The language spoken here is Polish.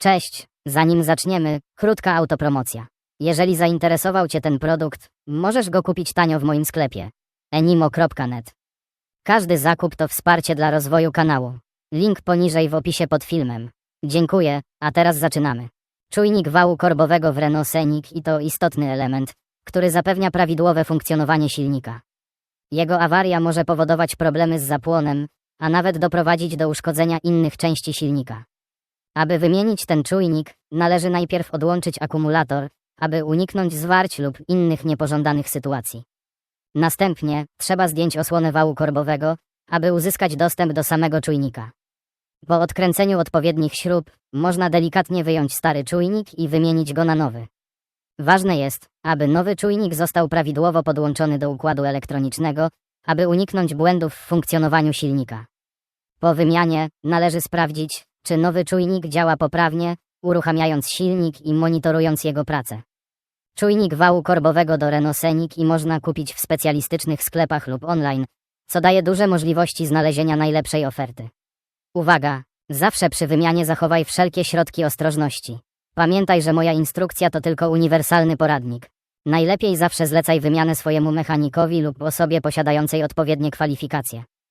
Cześć, zanim zaczniemy, krótka autopromocja. Jeżeli zainteresował Cię ten produkt, możesz go kupić tanio w moim sklepie enimo.net. Każdy zakup to wsparcie dla rozwoju kanału. Link poniżej w opisie pod filmem. Dziękuję, a teraz zaczynamy. Czujnik wału korbowego w Renault Scenic i to istotny element, który zapewnia prawidłowe funkcjonowanie silnika. Jego awaria może powodować problemy z zapłonem, a nawet doprowadzić do uszkodzenia innych części silnika. Aby wymienić ten czujnik, należy najpierw odłączyć akumulator, aby uniknąć zwarć lub innych niepożądanych sytuacji. Następnie trzeba zdjąć osłonę wału korbowego, aby uzyskać dostęp do samego czujnika. Po odkręceniu odpowiednich śrub można delikatnie wyjąć stary czujnik i wymienić go na nowy. Ważne jest, aby nowy czujnik został prawidłowo podłączony do układu elektronicznego, aby uniknąć błędów w funkcjonowaniu silnika. Po wymianie należy sprawdzić, czy nowy czujnik działa poprawnie, uruchamiając silnik i monitorując jego pracę. Czujnik wału korbowego do Renault Scenic i można kupić w specjalistycznych sklepach lub online, co daje duże możliwości znalezienia najlepszej oferty. Uwaga! Zawsze przy wymianie zachowaj wszelkie środki ostrożności. Pamiętaj, że moja instrukcja to tylko uniwersalny poradnik. Najlepiej zawsze zlecaj wymianę swojemu mechanikowi lub osobie posiadającej odpowiednie kwalifikacje.